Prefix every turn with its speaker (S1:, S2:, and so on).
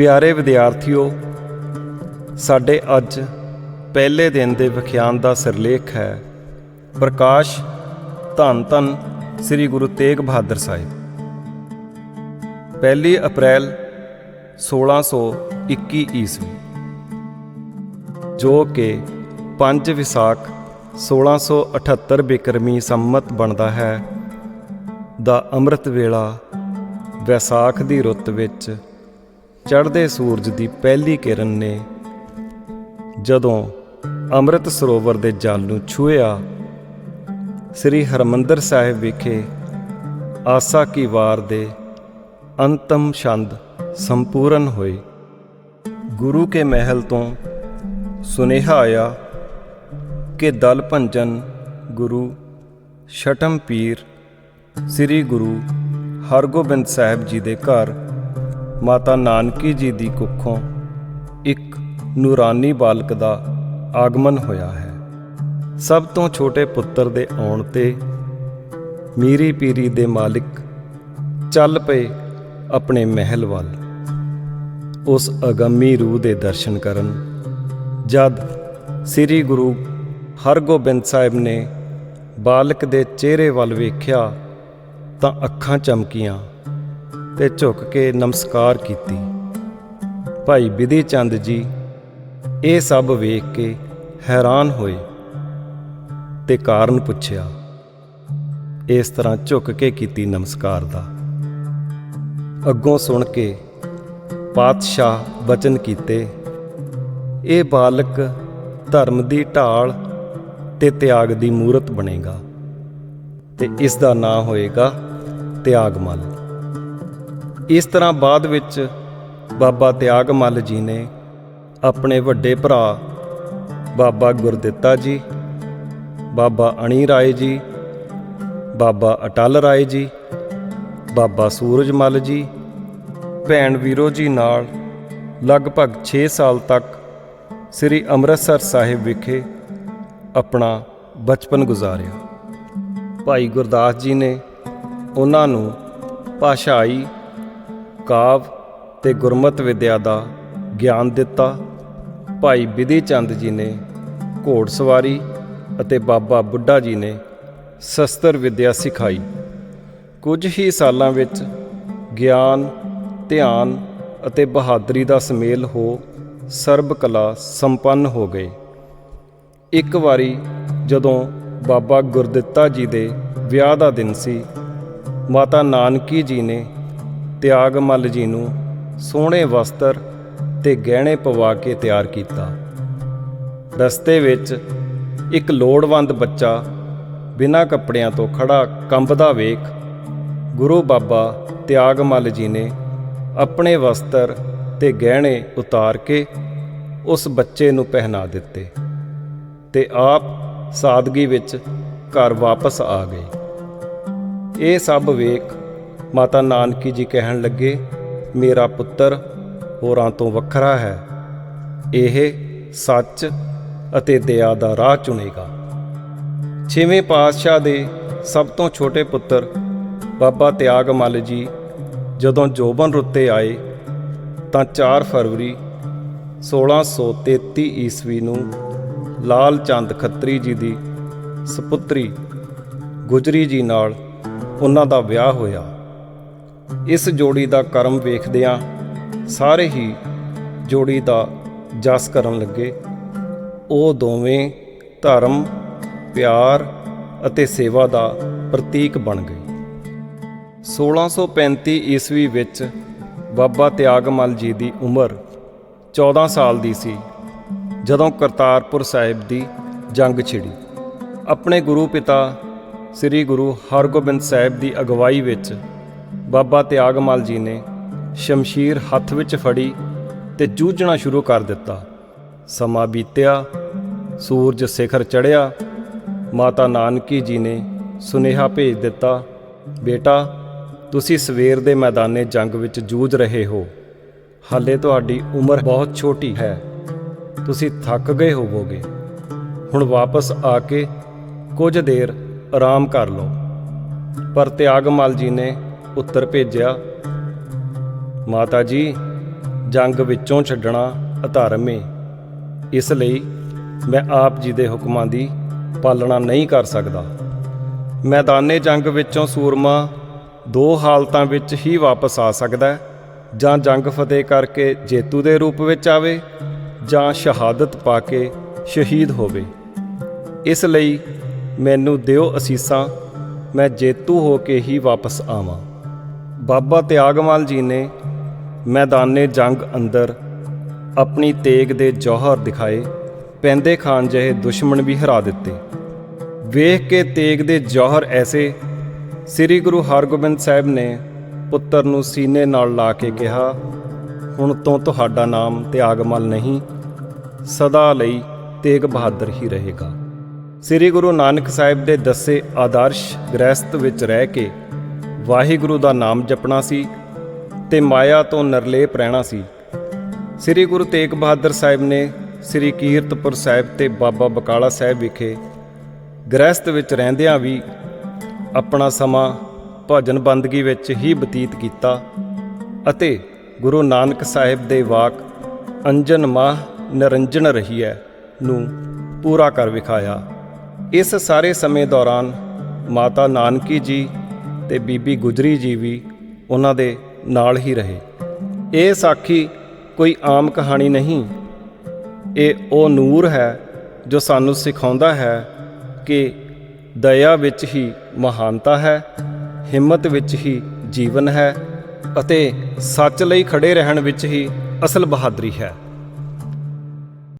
S1: ਪਿਆਰੇ ਵਿਦਿਆਰਥੀਓ, ਸਾਡੇ ਅੱਜ ਪਹਿਲੇ ਦਿਨ ਦੇ ਵਿਖਿਆਨ ਦਾ ਸਿਰਲੇਖ ਹੈ। ਪ੍ਰਕਾਸ਼ ਧੰਨ ਧੰਨ ਸ੍ਰੀ ਗੁਰੂ ਤੇਗ ਬਹਾਦਰ ਸਾਹਿਬ। ਪਹਿਲੀ ਅਪ੍ਰੈਲ 1621 ਈਸਵੀ, ਜੋ ਕਿ 5 ਵਿਸਾਖ 1678 ਬਿਕਰਮੀ ਸੰਮਤ ਬਣਦਾ ਹੈ, ਦਾ ਅੰਮ੍ਰਿਤ ਵੇਲਾ ਵੈਸਾਖ ਦੀ ਰੁੱਤ ਵਿੱਚ ਚੜ੍ਹਦੇ ਸੂਰਜ ਦੀ ਪਹਿਲੀ ਕਿਰਨ ਨੇ ਜਦੋਂ ਅੰਮ੍ਰਿਤ ਸਰੋਵਰ ਦੇ ਜਲ ਨੂੰ ਛੂਹਿਆ, ਸ੍ਰੀ ਹਰਮੰਦਰ ਸਾਹਿਬ ਵਿਖੇ ਆਸਾ ਕੀ ਵਾਰ ਦੇ ਅੰਤਮ ਛੰਦ ਸੰਪੂਰਨ ਹੋਏ। ਗੁਰੂ ਕੇ ਮਹਿਲ ਤੋਂ ਸੁਨੇਹਾ ਆਇਆ ਕਿ ਦਲ ਭੰਜਨ ਗੁਰੂ ਛਟਮ ਪੀਰ ਸ੍ਰੀ ਗੁਰੂ ਹਰਗੋਬਿੰਦ ਸਾਹਿਬ ਜੀ ਦੇ ਘਰ ਮਾਤਾ ਨਾਨਕੀ ਜੀ ਦੀ ਕੁੱਖੋਂ ਇੱਕ ਨੂਰਾਨੀ ਬਾਲਕ ਦਾ ਆਗਮਨ ਹੋਇਆ ਹੈ। ਸਭ ਤੋਂ ਛੋਟੇ ਪੁੱਤਰ ਦੇ ਆਉਣ ਤੇ ਮੀਰੀ ਪੀਰੀ ਦੇ ਮਾਲਿਕ ਚੱਲ ਪਏ ਆਪਣੇ ਮਹਿਲ ਵੱਲ। ਉਸ ਅਗੰਮੀ ਰੂਹ ਦੇ ਦਰਸ਼ਨ ਕਰਨ ਜਦ ਸ੍ਰੀ ਗੁਰੂ ਹਰਗੋਬਿੰਦ ਸਾਹਿਬ ਨੇ ਬਾਲਕ ਦੇ ਚਿਹਰੇ ਵੱਲ ਵੇਖਿਆ ਤਾਂ ਅੱਖਾਂ ਚਮਕੀਆਂ। ਤੇ ਝੁੱਕ ਕੇ ਨਮਸਕਾਰ ਕੀਤੀ। ਭਾਈ ਵਿਧੀ ਚੰਦ ਜੀ ਇਹ ਸਭ ਵੇਖ ਕੇ ਹੈਰਾਨ ਹੋਏ ਤੇ ਕਾਰਨ ਪੁੱਛਿਆ, ਇਸ ਤਰ੍ਹਾਂ ਝੁੱਕ ਕੇ ਕੀਤੀ ਨਮਸਕਾਰ ਦਾ। ਅੱਗੋਂ ਸੁਣ ਕੇ ਪਾਤਸ਼ਾਹ ਬਚਨ ਕੀਤੇ, ਇਹ ਬਾਲਕ ਧਰਮ ਦੀ ਢਾਲ ਤੇ ਤਿਆਗ ਦੀ ਮੂਰਤ ਬਣੇਗਾ ਤੇ ਇਸ ਦਾ ਨਾਂ ਹੋਏਗਾ ਤਿਆਗਮਲ। ਇਸ ਤਰ੍ਹਾਂ ਬਾਅਦ ਵਿੱਚ ਬਾਬਾ ਤਿਆਗ ਮੱਲ ਜੀ ਨੇ ਆਪਣੇ ਵੱਡੇ ਭਰਾ ਬਾਬਾ ਗੁਰਦਿੱਤਾ ਜੀ, ਬਾਬਾ ਅਣੀ ਰਾਏ ਜੀ, ਬਾਬਾ ਅਟਲ ਰਾਏ ਜੀ, ਬਾਬਾ ਸੂਰਜ ਮੱਲ ਜੀ, ਭੈਣ ਵੀਰੋ ਜੀ ਨਾਲ ਲਗਭਗ 6 ਸਾਲ ਤੱਕ ਸ੍ਰੀ ਅੰਮ੍ਰਿਤਸਰ ਸਾਹਿਬ ਵਿਖੇ ਆਪਣਾ ਬਚਪਨ ਗੁਜ਼ਾਰਿਆ। ਭਾਈ ਗੁਰਦਾਸ ਜੀ ਨੇ ਉਹਨਾਂ ਨੂੰ ਭਾਸ਼ਾਈ ਕਾਵ ਤੇ ਗੁਰਮਤ ਵਿਦਿਆ ਦਾ ਗਿਆਨ ਦਿੱਤਾ। ਭਾਈ ਵਿਧੀ ਚੰਦ ਜੀ ਨੇ ਘੋੜਸਵਾਰੀ ਅਤੇ ਬਾਬਾ ਬੁੱਢਾ ਜੀ ਨੇ ਸ਼ਸਤਰ ਵਿਦਿਆ ਸਿਖਾਈ। ਕੁਝ ਹੀ ਸਾਲਾਂ ਵਿੱਚ ਗਿਆਨ, ਧਿਆਨ ਅਤੇ ਬਹਾਦਰੀ ਦਾ ਸਮੇਲ ਹੋ ਸਰਬ ਕਲਾ ਸੰਪੰਨ ਹੋ ਗਏ। ਇੱਕ ਵਾਰੀ ਜਦੋਂ ਬਾਬਾ ਗੁਰਦਿੱਤਾ ਜੀ ਦੇ ਵਿਆਹ ਦਾ ਦਿਨ ਸੀ, ਮਾਤਾ ਨਾਨਕੀ ਜੀ ਨੇ ਤਿਆਗਮਲ ਜੀ ਨੂੰ ਸੋਹਣੇ ਵਸਤਰ ਤੇ ਗਹਿਣੇ ਪਵਾ ਕੇ ਤਿਆਰ ਕੀਤਾ। ਰਸਤੇ ਵਿੱਚ ਇੱਕ ਲੋੜਵੰਦ ਬੱਚਾ ਬਿਨਾਂ ਕੱਪੜਿਆਂ ਤੋਂ ਖੜਾ ਕੰਬਦਾ ਵੇਖ ਗੁਰੂ ਬਾਬਾ ਤਿਆਗਮਲ ਜੀ ਨੇ ਆਪਣੇ ਵਸਤਰ ਤੇ ਗਹਿਣੇ ਉਤਾਰ ਕੇ ਉਸ ਬੱਚੇ ਨੂੰ ਪਹਿਨਾ ਦਿੱਤੇ ਤੇ ਆਪ ਸਾਦਗੀ ਵਿੱਚ ਘਰ ਵਾਪਸ ਆ ਗਏ। ਇਹ ਸਭ ਵੇਖ ਮਾਤਾ ਨਾਨਕੀ ਜੀ ਕਹਿਣ ਲੱਗੇ, ਮੇਰਾ ਪੁੱਤਰ ਹੋਰਾਂ ਤੋਂ ਵੱਖਰਾ ਹੈ। ਇਹ ਸੱਚ ਅਤੇ ਦਇਆ ਦਾ ਰਾਹ ਚੁਣੇਗਾ। ਛੇਵੇਂ ਪਾਤਸ਼ਾਹ ਦੇ ਸਭ ਤੋਂ ਛੋਟੇ ਪੁੱਤਰ ਬਾਬਾ ਤਿਆਗ ਮੱਲ ਜੀ ਜਦੋਂ ਜੋਬਨ ਰੁੱਤੇ ਆਏ ਤਾਂ 4 ਫਰਵਰੀ 1633 ਈਸਵੀ ਨੂੰ ਲਾਲ ਚੰਦ ਖੱਤਰੀ ਜੀ ਦੀ ਸੁਪੁੱਤਰੀ ਗੁਜਰੀ ਜੀ ਨਾਲ ਉਹਨਾਂ ਦਾ ਵਿਆਹ ਹੋਇਆ। ਇਸ ਜੋੜੀ ਦਾ ਕਰਮ ਵੇਖਦਿਆਂ ਸਾਰੇ ਹੀ ਜੋੜੀ ਦਾ ਜਸ ਕਰਨ ਲੱਗੇ। ਉਹ ਦੋਵੇਂ ਧਰਮ, ਪਿਆਰ ਅਤੇ ਸੇਵਾ ਦਾ ਪ੍ਰਤੀਕ ਬਣ ਗਏ। 1635 ਈਸਵੀ ਵਿੱਚ ਬਾਬਾ ਤਿਆਗਮਲ ਜੀ ਦੀ ਉਮਰ 14 ਸਾਲ ਦੀ ਸੀ, ਜਦੋਂ ਕਰਤਾਰਪੁਰ ਸਾਹਿਬ ਦੀ ਜੰਗ ਛਿੜੀ। ਆਪਣੇ ਗੁਰੂ ਪਿਤਾ ਸ੍ਰੀ ਗੁਰੂ ਹਰਗੋਬਿੰਦ ਸਾਹਿਬ ਦੀ ਅਗਵਾਈ ਵਿੱਚ ਬਾਬਾ ਤਿਆਗਮਲ ਜੀ ਨੇ ਸ਼ਮਸ਼ੀਰ ਹੱਥ ਵਿੱਚ ਫੜੀ ਤੇ ਜੂਝਣਾ ਸ਼ੁਰੂ ਕਰ ਦਿੱਤਾ। ਸਮਾਂ ਬੀਤਿਆ, ਸੂਰਜ ਸਿਖਰ ਚੜ੍ਹਿਆ, ਮਾਤਾ ਨਾਨਕੀ ਜੀ ਨੇ ਸੁਨੇਹਾ ਭੇਜ ਦਿੱਤਾ, ਬੇਟਾ, ਤੁਸੀਂ ਸਵੇਰ ਦੇ ਮੈਦਾਨੇ ਜੰਗ ਵਿੱਚ ਜੂਝ ਰਹੇ ਹੋ। ਹਾਲੇ ਤੁਹਾਡੀ ਉਮਰ ਬਹੁਤ ਛੋਟੀ ਹੈ। ਤੁਸੀਂ ਥੱਕ ਗਏ ਹੋਵੋਗੇ। ਹੁਣ ਵਾਪਸ ਆ ਕੇ ਕੁਝ ਦੇਰ ਆਰਾਮ ਕਰ ਲਓ। ਪਰ ਤਿਆਗਮਲ ਜੀ ਨੇ ਉੱਤਰ ਭੇਜਿਆ ਮਾਤਾ ਜੀ ਜੰਗ ਵਿੱਚੋਂ ਛੱਡਣਾ ਅਧਰਮ ਏ। ਇਸ ਲਈ ਮੈਂ ਆਪ ਜੀ ਦੇ ਹੁਕਮਾਂ ਦੀ ਪਾਲਣਾ ਨਹੀਂ ਕਰ ਸਕਦਾ। ਮੈਦਾਨੇ ਜੰਗ ਵਿੱਚੋਂ ਸੂਰਮਾ ਦੋ ਹਾਲਤਾਂ ਵਿੱਚ ਹੀ ਵਾਪਸ ਆ ਸਕਦਾ ਜਾਂ ਜੰਗ ਫਤਿਹ ਕਰਕੇ ਜੇਤੂ ਦੇ ਰੂਪ ਵਿੱਚ ਆਵੇ, ਜਾਂ ਸ਼ਹਾਦਤ ਪਾ ਕੇ ਸ਼ਹੀਦ ਹੋਵੇ। ਇਸ ਲਈ ਮੈਨੂੰ ਦਿਓ ਅਸੀਸਾਂ, ਮੈਂ ਜੇਤੂ ਹੋ ਕੇ ਹੀ ਵਾਪਸ ਆਵਾਂ। ਬਾਬਾ ਤਿਆਗਮਾਲ ਜੀ ਨੇ ਮੈਦਾਨੇ ਜੰਗ ਅੰਦਰ ਆਪਣੀ ਤੇਗ ਦੇ ਜੌਹਰ ਦਿਖਾਏ, ਪੈਂਦੇ ਖਾਨ ਜਿਹੇ ਦੁਸ਼ਮਣ ਵੀ ਹਰਾ ਦਿੱਤੇ। ਵੇਖ ਕੇ ਤੇਗ ਦੇ ਜੌਹਰ ਐਸੇ, ਸ੍ਰੀ ਗੁਰੂ ਹਰਗੋਬਿੰਦ ਸਾਹਿਬ ਨੇ ਪੁੱਤਰ ਨੂੰ ਸੀਨੇ ਨਾਲ ਲਾ ਕੇ ਕਿਹਾ, ਹੁਣ ਤੋਂ ਤੁਹਾਡਾ ਨਾਮ ਤਿਆਗਮਲ ਨਹੀਂ, ਸਦਾ ਲਈ ਤੇਗ ਬਹਾਦਰ ਹੀ ਰਹੇਗਾ। ਸ੍ਰੀ ਗੁਰੂ ਨਾਨਕ ਸਾਹਿਬ ਦੇ ਦੱਸੇ ਆਦਰਸ਼ ਗ੍ਰਸਤ ਵਿੱਚ ਰਹਿ ਕੇ ਵਾਹਿਗੁਰੂ ਦਾ ਨਾਮ ਜਪਣਾ ਸੀ ਤੇ ਮਾਇਆ ਤੋਂ ਨਿਰਲੇਪ ਰਹਿਣਾ ਸੀ। ਸ੍ਰੀ ਗੁਰੂ ਤੇਗ ਬਹਾਦਰ ਸਾਹਿਬ ਨੇ ਸ੍ਰੀ ਕੀਰਤਪੁਰ ਸਾਹਿਬ ਤੇ ਬਾਬਾ ਬਕਾਲਾ ਸਾਹਿਬ ਵਿਖੇ ਗ੍ਰਸਤ ਵਿੱਚ ਰਹਿੰਦਿਆਂ ਵੀ ਆਪਣਾ ਸਮਾਂ ਭਜਨ ਬੰਦਗੀ ਵਿੱਚ ਹੀ ਬਤੀਤ ਕੀਤਾ ਅਤੇ ਗੁਰੂ ਨਾਨਕ ਸਾਹਿਬ ਦੇ ਵਾਕ ਅੰਜਨ ਮਾਹ ਨਿਰੰਜਨ ਰਹੀਐ ਨੂੰ ਪੂਰਾ ਕਰ ਵਿਖਾਇਆ। ਇਸ ਸਾਰੇ ਸਮੇਂ ਦੌਰਾਨ ਮਾਤਾ ਨਾਨਕੀ ਜੀ ਤੇ ਬੀਬੀ ਗੁਜਰੀ ਜੀ ਵੀ ਉਹਨਾਂ ਦੇ ਨਾਲ ਹੀ ਰਹੇ। ਇਹ ਸਾਖੀ ਕੋਈ ਆਮ ਕਹਾਣੀ ਨਹੀਂ। ਇਹ ਉਹ ਨੂਰ ਹੈ ਜੋ ਸਾਨੂੰ ਸਿਖਾਉਂਦਾ ਹੈ ਕਿ ਦਇਆ ਵਿੱਚ ਹੀ ਮਹਾਨਤਾ ਹੈ, ਹਿੰਮਤ ਵਿੱਚ ਹੀ ਜੀਵਨ ਹੈ ਅਤੇ ਸੱਚ ਲਈ ਖੜੇ ਰਹਿਣ ਵਿੱਚ ਹੀ ਅਸਲ ਬਹਾਦਰੀ ਹੈ।